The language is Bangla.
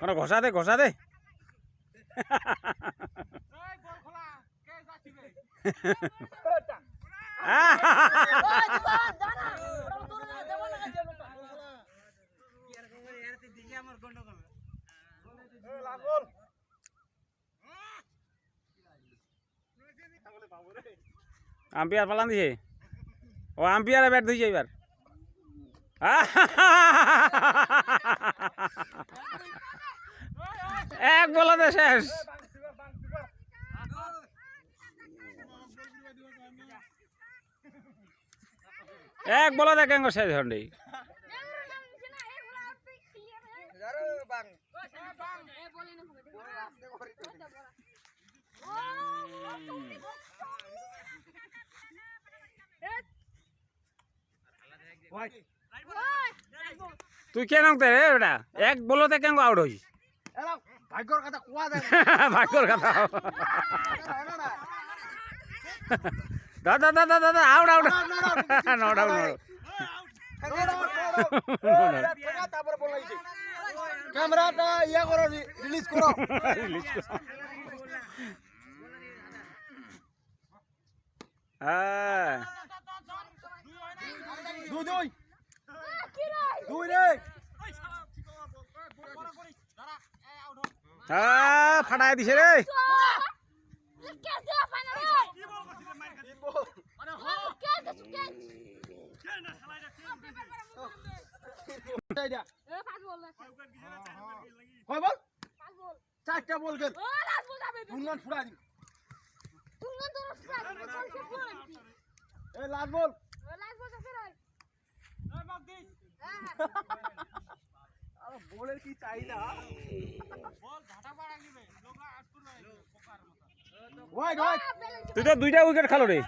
কোনো ঘষা দে ঘষা দে আম্পিয়ার পালান দিছে ও আম্পিয়ারে ব্যাট দিয়েছে এবার এক বলাতে শেষ। এক বলাতে কেন শেষ হন্ডি। তুই কেন রে ওটা? এক বলতে কেন আউট হইস। ভাগ্যর কথা কোয়া যায় ভাগ্যর কথা। দাদা দাদা দাদা আউট আউট নট আউট ক্যামেরাটা ইয়া করো রিলিজ করো। হ্যাঁ। দুই দুই। দুই রে। হ্যাঁ ফাটাই দিছে রে। কয় বল। চারটা গেল ফুড়া বল। বলের কি চাহিদা? তুই তো দুইটা উইকেট খালো রে।